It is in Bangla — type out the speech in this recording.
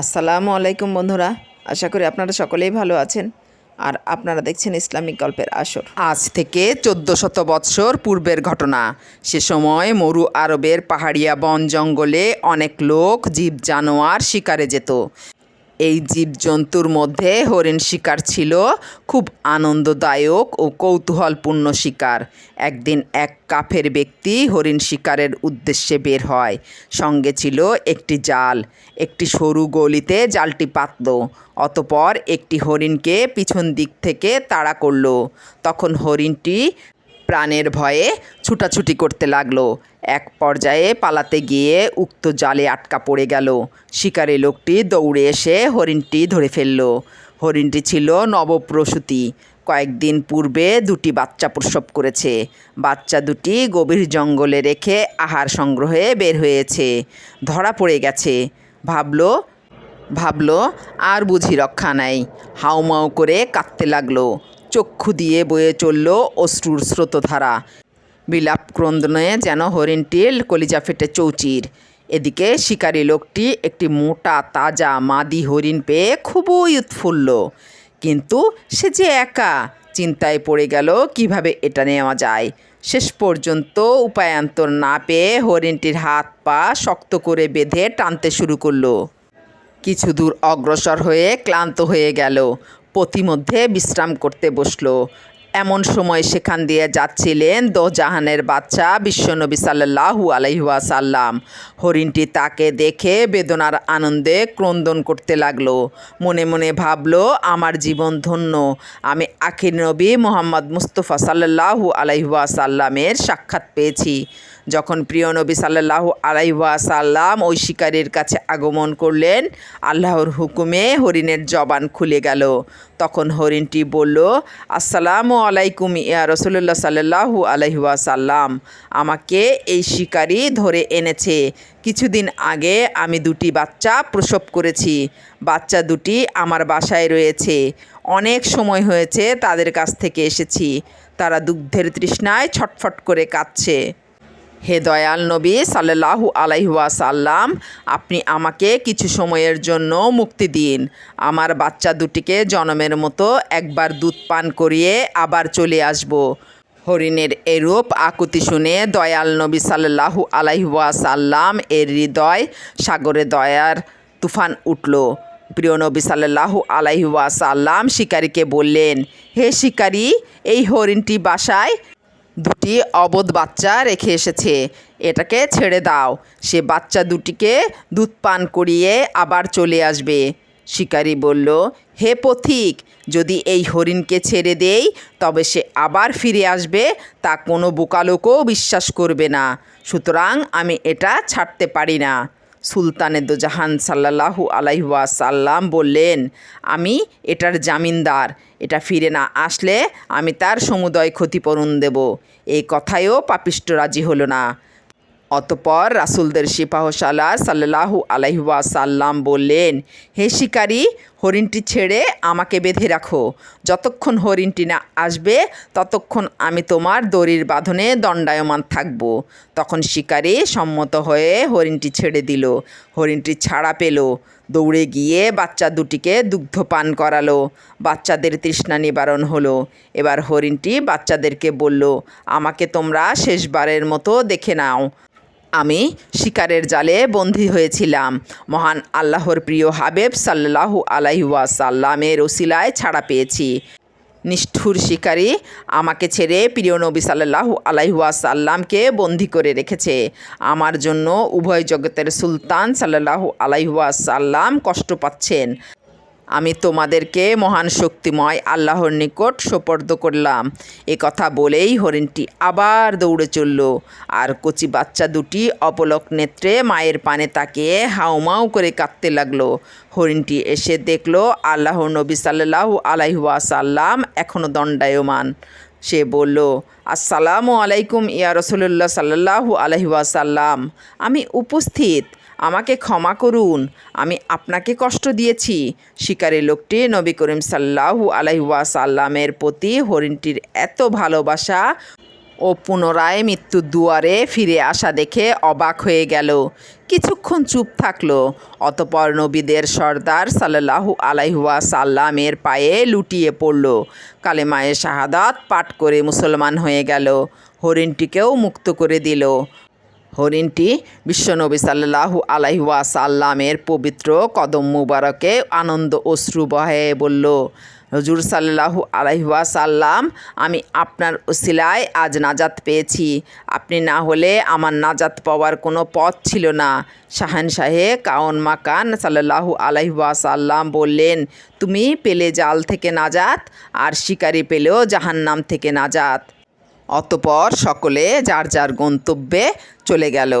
আসসালামু আলাইকুম বন্ধুরা, আশা করি আপনারা সকলেই ভালো আছেন আর আপনারা দেখছেন ইসলামিক গল্পের আসর। আজ থেকে চোদ্দ শত বৎসর পূর্বের ঘটনা। সে সময় মরু আরবের পাহাড়িয়া বন জঙ্গলে অনেক লোক জীব জানোয়ার শিকারে যেত। এই জীবজন্তুর মধ্যে হরিণ শিকার ছিল, খুব আনন্দদায়ক ও কৌতূহলপূর্ণ শিকার। একদিন এক কাফের ব্যক্তি হরিণ শিকারের উদ্দেশ্যে বের হয়। সঙ্গে ছিল একটি জাল, একটি সরু গলিতে জালটি পাতল, অতপর একটি হরিণকে পিছন দিক থেকে তাড়া করল। তখন হরিণটি প্রাণের ভয়ে ছুটাছুটি করতে লাগল। এক পর্যায়ে পালাতে গিয়ে উক্ত জালে আটকা পড়ে গেল। শিকারী লোকটি দৌড়ে এসে হরিণটি ধরে ফেলল। হরিণটি ছিল নবপ্রসূতি। কয়েকদিন পূর্বে দুটি বাচ্চা প্রসব করেছে। বাচ্চা দুটি গভীর জঙ্গলে রেখে আহার সংগ্রহে বের হয়েছে। ধরা পড়ে গেছে। ভাবলো ভাবলো, আর বুঝি রক্ষা নাই। হাউমাউ করে কাঁদতে লাগল। চক্ষু দিয়ে বয়ে চলল অশ্রুর স্রোতধারা। বিলাপ ক্রন্দনে যেন হরিণটির কলিজা ফেটে চৌচির। এদিকে শিকারী লোকটি একটি মোটা, তাজা, মাদি হরিণ পেয়ে খুবই উৎফুল্ল। কিন্তু সে যে একা, চিন্তায় পড়ে গেল কীভাবে এটা নেওয়া যায়। শেষ পর্যন্ত উপায়ান্তর না পেয়ে হরিণটির হাত পা শক্ত করে বেঁধে টানতে শুরু করল। কিছু দূর অগ্রসর হয়ে ক্লান্ত হয়ে গেল। পথিমধ্যে বিশ্রাম করতে বসল। এমন সময় সেখান দিয়ে যাচ্ছিলেন দো জাহানের বাচ্চা বিশ্বনবী সাল্লাহু আলাইহাসাল্লাম হরিণটি তাকে দেখে বেদনার আনন্দে ক্রন্দন করতে লাগল। মনে মনে ভাবলো, আমার জীবন ধন্য। আমি আখির নবী মোহাম্মদ মুস্তফা সাল্লাহু আলাইহাসাল্লামের সাক্ষাৎ পেয়েছি। যখন প্রিয় নবী সাল্লাহ আলাইহাসাল্লাম ওই শিকারীর কাছে আগমন করলেন, আল্লাহর হুকুমে হরিণের জবান খুলে গেল। তখন হরিণটি বলল, আসসালামু আলাইকুম ইয়া রসুল্লাহ সাল্লাহু আলাইহাসাল্লাম আমাকে এই শিকারী ধরে এনেছে। কিছুদিন আগে আমি দুটি বাচ্চা প্রসব করেছি। বাচ্চা দুটি আমার বাসায় রয়েছে। অনেক সময় হয়েছে তাদের কাছ থেকে এসেছি। তারা দুগ্ধের তৃষ্ণায় ছটফট করে কাঁদছে। হে দয়াল নবী সাল্লাহু আলাইহাসাল্লাম আপনি আমাকে কিছু সময়ের জন্য মুক্তি দিন। আমার বাচ্চা দুটিকে জনমের মতো একবার দুধ পান করিয়ে আবার চলে আসব। হরিণের এরূপ আকুতি শুনে দয়াল নবী সাল্লাহু আলাইহাসাল্লাম এর হৃদয় সাগরে দয়ার তুফান উঠল। প্রিয় নবী সাল্লাহু আলাইহাসাল্লাম শিকারীকে বললেন, হে শিকারী, এই হরিণটি বাসায় দুটি অবধ বাচ্চা রেখে এসেছে। এটাকে ছেড়ে দাও। সে বাচ্চা দুটিকে দুধ পান করিয়ে আবার চলে আসবে। শিকারী বলল, হে পথিক, যদি এই হরিণকে ছেড়ে দেই, তবে সে আবার ফিরে আসবে, তা কোনো বোকালোকও বিশ্বাস করবে না। সুতরাং আমি এটা ছাড়তে পারি না। সুলতানে দোজাহান সাল্লাহু আলাইহুয়া সাল্লাম বললেন, আমি এটার জামিনদার, এটা ফিরে না আসলে আমি তার সমুদয় ক্ষতিপূরণ দেব। এই কথায়ও পাপিষ্ট রাজি হলো না। অতপর রাসুলদের সিপাহশালা সাল্লাহু আলাইহুয়া সাল্লাম বললেন, হে শিকারী হরিণটি ছেড়ে আমাকে বেঁধে রাখো। যতক্ষণ হরিণটি না আসবে, ততক্ষণ আমি তোমার দড়ির বাঁধনে দণ্ডায়মান থাকব। তখন শিকারী সম্মত হয়ে হরিণটি ছেড়ে দিল। হরিণটি ছাড়া পেল। দৌড়ে গিয়ে বাচ্চা দুটিকে দুগ্ধ পান করালো। বাচ্চাদের তৃষ্ণা নিবারণ হলো। এবার হরিণটি বাচ্চাদেরকে বলল, আমাকে তোমরা শেষবারের মতো দেখে নাও। আমি শিকারের জালে বন্দী হয়েছিলাম। মহান আল্লাহর প্রিয় হাবেব সাল্লাহু আলাইহুয়া সাল্লামের ওসিলায় ছাড়া পেয়েছি। নিষ্ঠুর শিকারী আমাকে ছেড়ে প্রিয় নবী সাল্লাহু আলাইহুয়া সাল্লামকে বন্দি করে রেখেছে। আমার জন্য উভয় জগতের সুলতান সাল্লাহু আলাইহুয়া সাল্লাম কষ্ট পাচ্ছেন। আমি তোমাদেরকে মহান শক্তিময় আল্লাহর নিকট সোপর্দ করলাম। এ কথা বলেই হরিণটি আবার দৌড়ে চলল। আর কচি বাচ্চা দুটি অপলক নেত্রে মায়ের পানে তাকিয়ে হাউমাউ করে কাঁদতে লাগল। হরিণটি এসে দেখল আল্লাহর নবী সাল্লাহু আলাইহুয়া সাল্লাম এখনও দণ্ডায়মান। সে বলল, আসসালামু আলাইকুম ইয়া রসুল্লাহ সাল্লাহু আলহিউসাল্লাম আমি উপস্থিত। আমাকে ক্ষমা করুন। আমি আপনাকে কষ্ট দিয়েছি। শিকারী লোকটি নবী করিম সাল্লাহু আলহিউসাল্লামের প্রতি হরিণটির এত ভালোবাসা ও ও পুনরায় মৃত্যুর দুয়ারে ফিরে আসা দেখে অবাক হয়ে গেল। কিছুক্ষণ চুপ থাকল, অতপর নবীদের সর্দার সাল্লাহু আলাইহুয়া সাল্লামের পায়ে লুটিয়ে পড়ল। কালেমায়ে শাহাদাত পাঠ করে মুসলমান হয়ে গেল। হরিণটিকেও মুক্ত করে দিল। হরিণটি বিশ্বনবী সাল্লাহু আলাইহুয়া সাল্লামের পবিত্র কদম মুবারকে আনন্দ অশ্রু বহে বলল, হজুর সাল্লাহু আলাইহুয়া সাল্লাম আমি আপনার ওসিলায় আজ নাজাত পেয়েছি। আপনি না হলে আমার নাজাত পাওয়ার কোনো পথ ছিল না। শাহান শাহে কাউন মাকান সাল্লাহু আলাইহুয়া সাল্লাম বললেন, তুমি পেলে জাল থেকে নাজাত, আর শিকারি পেলেও জাহান্নাম থেকে নাজাত। অতপর সকলে যার যার গন্তব্যে চলে গেল।